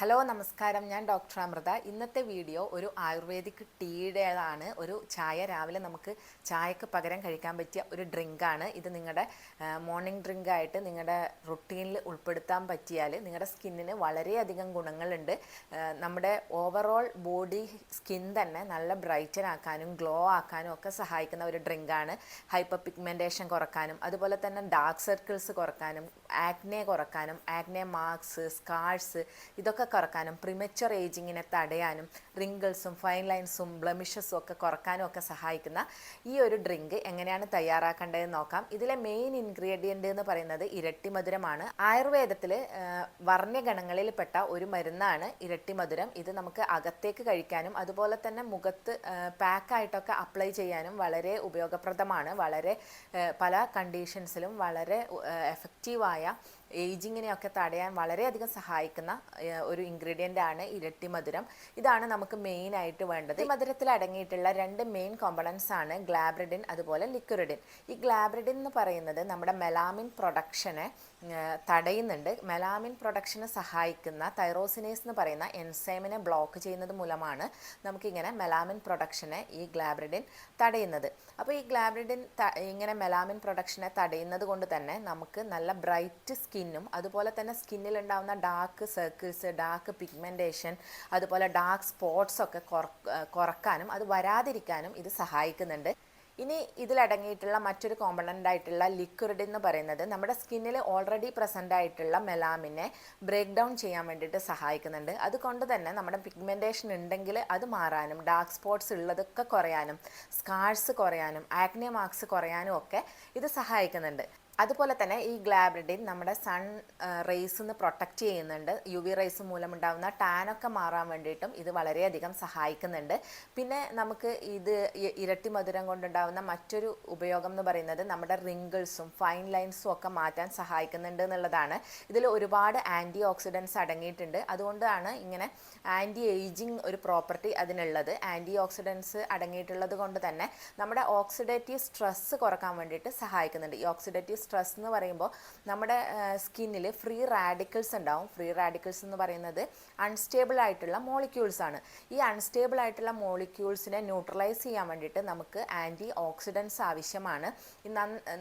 Hello നമസ്കാരം. ഞാൻ doctor Amrita. ഇന്നത്തെ വീഡിയോ ഒരു ആയുർവേദിക് ടീയുടേതാണ് ഒരു ചായ രാവിലെ നമുക്ക് ചായക്ക് പകരം കഴിക്കാൻ പറ്റിയ ഒരു ഡ്രിങ്കാണ്. ഇത് നിങ്ങളുടെ മോർണിംഗ് ഡ്രിങ്കായിട്ട് നിങ്ങളുടെ റുട്ടീനിൽ ഉൾപ്പെടുത്താൻ പറ്റിയാൽ നിങ്ങളുടെ സ്കിന്നിന് വളരെയധികം ഗുണങ്ങളുണ്ട്. നമ്മുടെ ഓവറോൾ ബോഡി സ്കിൻ തന്നെ നല്ല ബ്രൈറ്റൻ ആക്കാനും ഗ്ലോ ആക്കാനും ഒക്കെ സഹായിക്കുന്ന ഒരു ഡ്രിങ്കാണ്. ഹൈപ്പർ പിഗ്മെന്റേഷൻ കുറക്കാനും അതുപോലെ തന്നെ ഡാർക്ക് സർക്കിൾസ് കുറക്കാനും ആക്നെ കുറക്കാനും ആക്നെ മാർക്സ് സ്കാർസ് ഇതൊക്കെ കുറക്കാനും പ്രിമച്ചർ ഏജിങ്ങിനെ തടയാനും റിങ്കിൾസും ഫൈൻ ലൈൻസും ബ്ലമിഷസും ഒക്കെ കുറക്കാനും ഒക്കെ സഹായിക്കുന്ന ഈ ഒരു ഡ്രിങ്ക് എങ്ങനെയാണ് തയ്യാറാക്കേണ്ടതെന്ന് നോക്കാം. ഇതിലെ മെയിൻ ഇൻഗ്രീഡിയന്റ് എന്ന് പറയുന്നത് ഇരട്ടി മധുരമാണ്. ആയുർവേദത്തിൽ വർണഗണങ്ങളിൽപ്പെട്ട ഒരു മരുന്നാണ് ഇരട്ടി മധുരം. ഇത് നമുക്ക് അകത്തേക്ക് കഴിക്കാനും അതുപോലെ തന്നെ മുഖത്ത് പാക്കായിട്ടൊക്കെ അപ്ലൈ ചെയ്യാനും വളരെ ഉപയോഗപ്രദമാണ്. വളരെ പല കണ്ടീഷൻസിലും വളരെ എഫക്റ്റീവായ ഏജിങ്ങിനെയൊക്കെ തടയാൻ വളരെയധികം സഹായിക്കുന്ന ഒരു ഇൻഗ്രീഡിയന്റ് ആണ് ഇരട്ടി മധുരം. ഇതാണ് നമുക്ക് മെയിൻ ആയിട്ട് വേണ്ടത്. ഈ മധുരത്തിൽ അടങ്ങിയിട്ടുള്ള രണ്ട് മെയിൻ കോമ്പണൻസ് ആണ് ഗ്ലാബ്രിഡിൻ അതുപോലെ ലിക്വിഡിൻ ഈ ഗ്ലാബ്രിഡിൻ എന്ന് പറയുന്നത് നമ്മുടെ മെലാമിൻ പ്രൊഡക്ഷനെ തടയുന്നുണ്ട്. മെലാമിൻ പ്രൊഡക്ഷനെ സഹായിക്കുന്ന തൈറോസിനേസ് എന്ന് പറയുന്ന എൻസൈമിനെ ബ്ലോക്ക് ചെയ്യുന്നത് മൂലമാണ് നമുക്കിങ്ങനെ മെലാമിൻ പ്രൊഡക്ഷനെ ഈ ഗ്ലാബ്രിഡിൻ തടയുന്നത്. അപ്പോൾ ഈ ഗ്ലാബ്രിഡിൻ ഇങ്ങനെ മെലാമിൻ പ്രൊഡക്ഷനെ തടയുന്നത് കൊണ്ട് തന്നെ നമുക്ക് നല്ല ബ്രൈറ്റ് സ്കിന്നും അതുപോലെ തന്നെ സ്കിന്നിൽ ഉണ്ടാകുന്ന ഡാർക്ക് സർക്കിൾസ് ഡാർക്ക് പിഗ്മെന്റേഷൻ അതുപോലെ ഡാർക്ക് സ്പോട്ട്സ് ഒക്കെ കുറക്കാനും അത് വരാതിരിക്കാനും ഇത് സഹായിക്കുന്നുണ്ട്. ഇനി ഇതിലടങ്ങിയിട്ടുള്ള മറ്റൊരു കോമ്പണന്റ് ആയിട്ടുള്ള ലിക്വിഡ് എന്ന് പറയുന്നത് നമ്മുടെ സ്കിന്നിൽ ഓൾറെഡി പ്രസന്റ് ആയിട്ടുള്ള മെലാമിനെ ബ്രേക്ക് ഡൗൺ ചെയ്യാൻ വേണ്ടിയിട്ട് സഹായിക്കുന്നുണ്ട്. അതുകൊണ്ട് തന്നെ നമ്മുടെ പിഗ്മെന്റേഷൻ ഉണ്ടെങ്കിൽ അത് മാറാനും ഡാർക്ക് സ്പോട്ട്സ് ഉള്ളതൊക്കെ കുറയാനും സ്കാർസ് കുറയാനും ആക്നെ മാർക്സ് കുറയാനും ഒക്കെ ഇത് സഹായിക്കുന്നുണ്ട്. അതുപോലെ തന്നെ ഈ ഗ്ലാബ്രിഡിൻ നമ്മുടെ സൺ റേസ് നിന്ന് പ്രൊട്ടക്റ്റ് ചെയ്യുന്നുണ്ട്. യു വി റേസ് മൂലമുണ്ടാകുന്ന ടാനൊക്കെ മാറാൻ വേണ്ടിയിട്ടും ഇത് വളരെയധികം സഹായിക്കുന്നുണ്ട്. പിന്നെ നമുക്ക് ഇത് ഇരട്ടി മധുരം കൊണ്ടുണ്ടാകുന്ന മറ്റൊരു ഉപയോഗം എന്ന് പറയുന്നത് നമ്മുടെ റിങ്കിൾസും ഫൈൻ ലൈൻസും ഒക്കെ മാറ്റാൻ സഹായിക്കുന്നുണ്ട് എന്നുള്ളതാണ്. ഇതിൽ ഒരുപാട് ആന്റി ഓക്സിഡൻസ് അടങ്ങിയിട്ടുണ്ട്. അതുകൊണ്ടാണ് ഇങ്ങനെ ആന്റി ഏജിങ് ഒരു പ്രോപ്പർട്ടി അതിനുള്ളത്. ആന്റി ഓക്സിഡൻസ് അടങ്ങിയിട്ടുള്ളത് കൊണ്ട് തന്നെ നമ്മുടെ ഓക്സിഡേറ്റീവ് സ്ട്രെസ്സ് കുറയ്ക്കാൻ വേണ്ടിയിട്ട് സഹായിക്കുന്നുണ്ട്. ഈ ഓക്സിഡേറ്റീവ് സ്ട്രെസ് എന്ന് പറയുമ്പോൾ നമ്മുടെ സ്കിന്നിൽ ഫ്രീ റാഡിക്കൽസ് ഉണ്ടാവും. ഫ്രീ റാഡിക്കൽസ് എന്ന് പറയുന്നത് അൺസ്റ്റേബിൾ ആയിട്ടുള്ള മോളിക്യൂൾസ് ആണ്. ഈ അൺസ്റ്റേബിൾ ആയിട്ടുള്ള മോളിക്യൂൾസിനെ ന്യൂട്രലൈസ് ചെയ്യാൻ വേണ്ടിയിട്ട് നമുക്ക് ആന്റി ഓക്സിഡൻസ് ആവശ്യമാണ്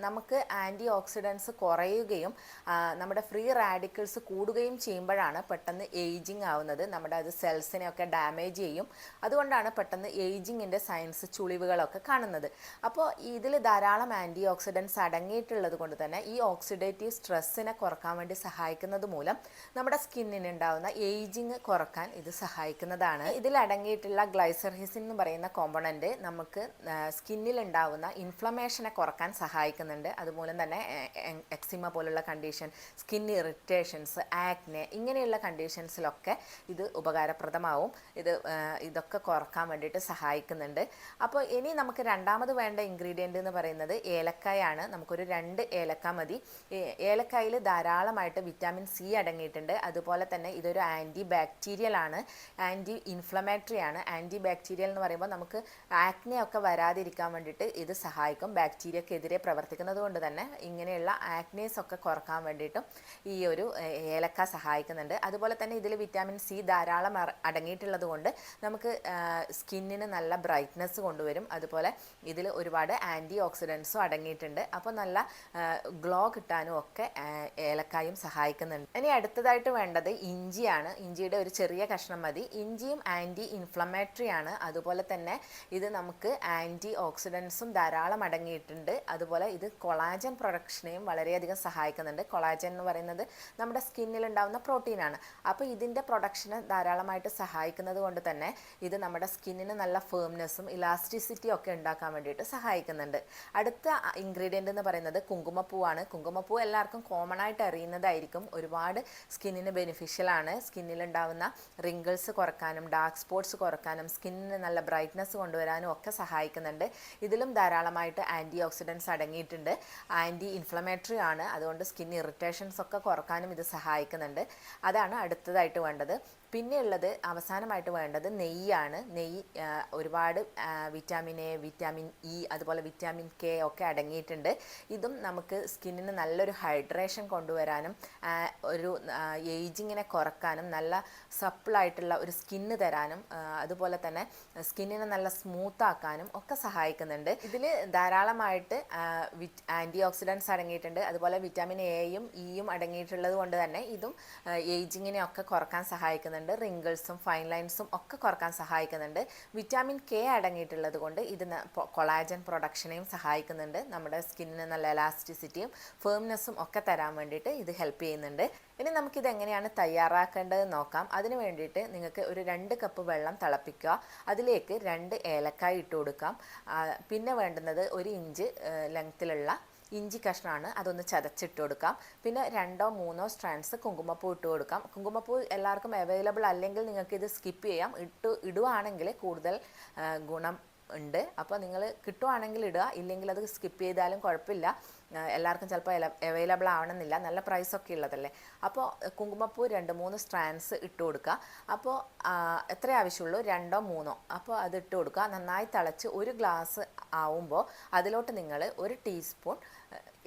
നമുക്ക് ആന്റി ഓക്സിഡൻസ് കുറയുകയും നമ്മുടെ ഫ്രീ റാഡിക്കൽസ് കൂടുകയും ചെയ്യുമ്പോഴാണ് പെട്ടെന്ന് ഏജിങ് ആവുന്നത്. നമ്മുടെ അത് സെൽസിനെയൊക്കെ ഡാമേജ് ചെയ്യും. അതുകൊണ്ടാണ് പെട്ടെന്ന് ഏജിങ്ങിന്റെ സയൻസ് ചുളിവുകളൊക്കെ കാണുന്നത്. അപ്പോൾ ഇതിൽ ധാരാളം ആന്റി ഓക്സിഡൻസ് അടങ്ങിയിട്ടുള്ളത് കൊണ്ട് തന്നെ ഈ ഓക്സിഡേറ്റീവ് സ്ട്രെസ്സിനെ കുറയ്ക്കാൻ വേണ്ടി സഹായിക്കുന്നത് മൂലം നമ്മുടെ സ്കിന്നിന് ഉണ്ടാവുന്ന ഏജിങ് കുറയ്ക്കാൻ ഇത് സഹായിക്കുന്നതാണ്. ഇതിൽ അടങ്ങിയിട്ടുള്ള ഗ്ലൈസർഹിസിൻ എന്ന് പറയുന്ന കോമ്പണന്റ് നമുക്ക് സ്കിന്നിൽ ഉണ്ടാവുന്ന ഇൻഫ്ലമേഷനെ കുറയ്ക്കാൻ സഹായിക്കുന്നുണ്ട്. അതുമൂലം തന്നെ എക്സിമ പോലുള്ള കണ്ടീഷൻ സ്കിൻ ഇറിറ്റേഷൻസ് ആക്നെ ഇങ്ങനെയുള്ള കണ്ടീഷൻസിലൊക്കെ ഇത് ഉപകാരപ്രദമാവും. ഇത് ഇതൊക്കെ കുറയ്ക്കാൻ വേണ്ടിയിട്ട് സഹായിക്കുന്നുണ്ട്. അപ്പോൾ ഇനി നമുക്ക് രണ്ടാമത് വേണ്ട ഇൻഗ്രീഡിയന്റ് എന്ന് പറയുന്നത് ഏലക്കായാണ്. നമുക്കൊരു രണ്ട് ഏലക്ക മതി. ഏലക്കായിൽ ധാരാളമായിട്ട് വിറ്റാമിൻ സി അടങ്ങിയിട്ടുണ്ട്. അതുപോലെ തന്നെ ഇതൊരു ആന്റി ബാക്ടീരിയൽ ആണ്. ആന്റി ഇൻഫ്ലമേറ്ററി ആണ്. ആന്റി ബാക്ടീരിയൽ എന്ന് പറയുമ്പോൾ നമുക്ക് ആക്നെ ഒക്കെ വരാതിരിക്കാൻ വേണ്ടിയിട്ട് ഇത് സഹായിക്കും. ബാക്ടീരിയക്കെതിരെ പ്രവർത്തിക്കുന്നത് കൊണ്ട് തന്നെ ഇങ്ങനെയുള്ള ആക്നേസ് ഒക്കെ കുറയ്ക്കാൻ വേണ്ടിയിട്ടും ഈ ഒരു ഏലക്ക സഹായിക്കുന്നുണ്ട്. അതുപോലെ തന്നെ ഇതിൽ വിറ്റാമിൻ സി ധാരാളം അടങ്ങിയിട്ടുള്ളത് കൊണ്ട് നമുക്ക് സ്കിന്നിന് നല്ല ബ്രൈറ്റ്നെസ് കൊണ്ടുവരും. അതുപോലെ ഇതിൽ ഒരുപാട് ആന്റി ഓക്സിഡൻസും അടങ്ങിയിട്ടുണ്ട്. അപ്പോൾ നല്ല ഗ്ലോ കിട്ടാനും ഒക്കെ ഏലക്കായും സഹായിക്കുന്നുണ്ട്. ഇനി അടുത്തതായിട്ട് വേണ്ടത് ഇഞ്ചിയാണ്. ഇഞ്ചിയുടെ ഒരു ചെറിയ കഷ്ണം മതി. ഇഞ്ചിയും ആന്റി ഇൻഫ്ലമേറ്ററി ആണ്. അതുപോലെ തന്നെ ഇത് നമുക്ക് ആന്റി ഓക്സിഡൻസും ധാരാളം അടങ്ങിയിട്ടുണ്ട്. അതുപോലെ ഇത് കൊളാജൻ പ്രൊഡക്ഷനെയും വളരെയധികം സഹായിക്കുന്നുണ്ട്. കൊളാജൻ എന്ന് പറയുന്നത് നമ്മുടെ സ്കിന്നിൽ ഉണ്ടാകുന്ന പ്രോട്ടീനാണ് അപ്പോൾ ഇതിന്റെ പ്രൊഡക്ഷന് ധാരാളമായിട്ട് സഹായിക്കുന്നത് കൊണ്ട് തന്നെ ഇത് നമ്മുടെ സ്കിന്നിന് നല്ല ഫേംനെസ്സും ഇലാസ്റ്റിസിറ്റിയും ഒക്കെ ഉണ്ടാക്കാൻ വേണ്ടിയിട്ട് സഹായിക്കുന്നുണ്ട്. അടുത്ത ഇൻഗ്രീഡിയന്റ് എന്ന് പറയുന്നത് കുങ്കുമപ്പൂവാണ്. കുങ്കുമപ്പൂ എല്ലാവർക്കും കോമൺ ആയിട്ട് അറിയുന്നതായിരിക്കും. ഒരുപാട് സ്കിന്നിന് സ്കിന്നിൽ ഉണ്ടാവുന്ന റിങ്കിൾസ് കുറക്കാനും ഡാർക്ക് സ്പോട്ട്സ് കുറക്കാനും സ്കിന്നിന് നല്ല ബ്രൈറ്റ്നസ് കൊണ്ടുവരാനും ഒക്കെ സഹായിക്കുന്നുണ്ട്. ഇതിലും ധാരാളമായിട്ട് ആന്റി ഓക്സിഡൻസ് അടങ്ങിയിട്ടുണ്ട്. ആന്റി ഇൻഫ്ലമേറ്ററി ആണ്. അതുകൊണ്ട് സ്കിൻ ഇറിറ്റേഷൻസ് ഒക്കെ കുറക്കാനും ഇത് സഹായിക്കുന്നുണ്ട്. അതാണ് അടുത്തതായിട്ട് വേണ്ടത്. പിന്നെയുള്ളത് അവസാനമായിട്ട് വേണ്ടത് നെയ്യാണ്. നെയ്യ് ഒരുപാട് വിറ്റാമിൻ എ വിറ്റാമിൻ ഇ അതുപോലെ വിറ്റാമിൻ കെ ഒക്കെ അടങ്ങിയിട്ടുണ്ട്. ഇതും നമുക്ക് നമുക്ക് സ്കിന്നിന് നല്ലൊരു ഹൈഡ്രേഷൻ കൊണ്ടുവരാനും ഒരു ഏജിങ്ങിനെ കുറക്കാനും നല്ല സപ്പിളായിട്ടുള്ള ഒരു സ്കിന്ന് തരാനും അതുപോലെ തന്നെ സ്കിന്നിനെ നല്ല സ്മൂത്ത് ആക്കാനും ഒക്കെ സഹായിക്കുന്നുണ്ട്. ഇതിൽ ധാരാളമായിട്ട് ആന്റി ഓക്സിഡൻസ് അടങ്ങിയിട്ടുണ്ട്. അതുപോലെ വിറ്റാമിൻ എയും ഇയും അടങ്ങിയിട്ടുള്ളത് കൊണ്ട് തന്നെ ഇതും ഏജിങ്ങിനെ ഒക്കെ കുറയ്ക്കാൻ സഹായിക്കുന്നുണ്ട്. റിങ്കിൾസും ഫൈൻ ലൈൻസും ഒക്കെ കുറയ്ക്കാൻ സഹായിക്കുന്നുണ്ട്. വിറ്റാമിൻ കെ അടങ്ങിയിട്ടുള്ളത് കൊണ്ട് ഇത് കൊളാജൻ പ്രൊഡക്ഷനെയും സഹായിക്കുന്നുണ്ട്. നമ്മുടെ സ്കിന്നിന് നല്ല എലാസ്റ്റിസിറ്റിയും ഫേംനെസ്സും ഒക്കെ തരാൻ വേണ്ടിയിട്ട് ഇത് ഹെൽപ്പ് ചെയ്യുന്നുണ്ട്. ഇനി നമുക്കിത് എങ്ങനെയാണ് തയ്യാറാക്കേണ്ടത് നോക്കാം. അതിന് വേണ്ടിയിട്ട് നിങ്ങൾക്ക് ഒരു രണ്ട് കപ്പ് വെള്ളം തിളപ്പിക്കുക. അതിലേക്ക് രണ്ട് ഏലക്കായ ഇട്ട് കൊടുക്കാം. പിന്നെ വേണ്ടുന്നത് ഒരു ഇഞ്ച് ലെങ്ത്തിലുള്ള ഇഞ്ചി കഷ്ണമാണ് അതൊന്ന് ചതച്ചിട്ട് കൊടുക്കാം. പിന്നെ രണ്ടോ മൂന്നോ സ്ട്രാൻഡ്സ് കുങ്കുമപ്പൂ ഇട്ട് കൊടുക്കാം. കുങ്കുമപ്പൂ എല്ലാവർക്കും അവൈലബിൾ അല്ലെങ്കിൽ നിങ്ങൾക്ക് ഇത് സ്കിപ്പ് ചെയ്യാം. ഇട്ട് ഇടുവാണെങ്കിൽ കൂടുതൽ ഗുണം ഉണ്ട്. അപ്പോൾ നിങ്ങൾ കിട്ടുവാണെങ്കിൽ ഇടുക. ഇല്ലെങ്കിൽ അത് സ്കിപ്പ് ചെയ്താലും കുഴപ്പമില്ല. എല്ലാവർക്കും ചിലപ്പോൾ അവൈലബിൾ ആവണമെന്നില്ല. നല്ല പ്രൈസൊക്കെ ഉള്ളതല്ലേ. അപ്പോൾ കുങ്കുമപ്പൂ രണ്ട് മൂന്ന് സ്ട്രാൻഡ്സ് ഇട്ട് കൊടുക്കുക. അപ്പോൾ എത്ര ആവശ്യമുള്ളൂ? രണ്ടോ മൂന്നോ. അപ്പോൾ അത് ഇട്ട് കൊടുക്കുക. നന്നായി തിളച്ച് ഒരു ഗ്ലാസ് ആവുമ്പോൾ അതിലോട്ട് നിങ്ങൾ ഒരു ടീസ്പൂൺ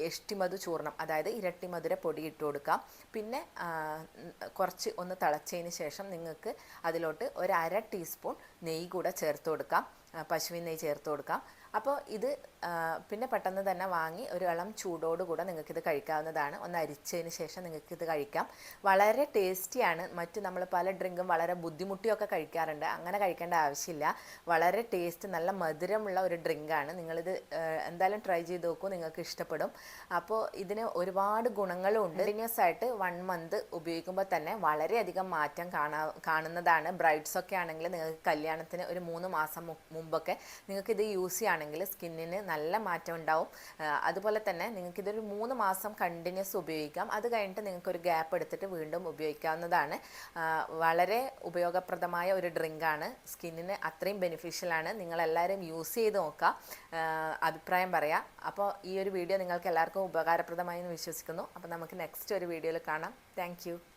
എഷ്ടിമധു ചൂർണം അതായത് ഇരട്ടി മധുര പൊടി ഇട്ട് കൊടുക്കാം പിന്നെ കുറച്ച് ഒന്ന് തിളച്ചതിന് ശേഷം നിങ്ങൾക്ക് അതിലോട്ട് ഒരു അര ടീസ്പൂൺ നെയ്യ് കൂടെ ചേർത്ത് കൊടുക്കാം. പശുവിൻ നെയ്യ് ചേർത്ത് കൊടുക്കാം. അപ്പോൾ ഇത് പിന്നെ പെട്ടെന്ന് തന്നെ വാങ്ങി ഒരു ഇളം ചൂടോടുകൂടെ നിങ്ങൾക്കിത് കഴിക്കാവുന്നതാണ്. ഒന്ന് അരിച്ചതിന് ശേഷം നിങ്ങൾക്കിത് കഴിക്കാം. വളരെ ടേസ്റ്റിയാണ് മറ്റ് നമ്മൾ പല ഡ്രിങ്കും വളരെ ബുദ്ധിമുട്ടിയൊക്കെ കഴിക്കാറുണ്ട്. അങ്ങനെ കഴിക്കേണ്ട ആവശ്യമില്ല. വളരെ ടേസ്റ്റ് നല്ല മധുരമുള്ള ഒരു ഡ്രിങ്കാണ്. നിങ്ങളിത് എന്തായാലും ട്രൈ ചെയ്ത് നോക്കൂ. നിങ്ങൾക്ക് ഇഷ്ടപ്പെടും. അപ്പോൾ ഇതിന് ഒരുപാട് ഗുണങ്ങളും ഉണ്ട് കണ്ടിന്യൂസ് ആയിട്ട് വൺ മന്ത് ഉപയോഗിക്കുമ്പോൾ തന്നെ വളരെയധികം മാറ്റം കാണാ കാണുന്നതാണ്. ബ്രൈഡ്സൊക്കെ ആണെങ്കിൽ നിങ്ങൾക്ക് കല്യാണത്തിന് ഒരു മൂന്ന് മാസം മുമ്പൊക്കെ നിങ്ങൾക്കിത് യൂസ് ചെയ്യുകയാണെങ്കിൽ സ്കിന്നിന് നല്ല മാറ്റം ഉണ്ടാവും. അതുപോലെ തന്നെ നിങ്ങൾക്കിതൊരു മൂന്ന് മാസം കണ്ടിന്യൂസ് ഉപയോഗിക്കാം. അത് കഴിഞ്ഞിട്ട് നിങ്ങൾക്കൊരു ഗ്യാപ്പ് എടുത്തിട്ട് വീണ്ടും ഉപയോഗിക്കാവുന്നതാണ്. വളരെ ഉപയോഗപ്രദമായ ഒരു ഡ്രിങ്കാണ് സ്കിന്നിന് അത്രയും ബെനിഫിഷ്യലാണ് നിങ്ങളെല്ലാവരും യൂസ് ചെയ്ത് നോക്കുക. അഭിപ്രായം പറയാം. അപ്പോൾ ഈ ഒരു വീഡിയോ നിങ്ങൾക്ക് എല്ലാവർക്കും ഉപകാരപ്രദമായി എന്ന് വിശ്വസിക്കുന്നു. അപ്പോൾ നമുക്ക് നെക്സ്റ്റ് ഒരു വീഡിയോയിൽ കാണാം. താങ്ക്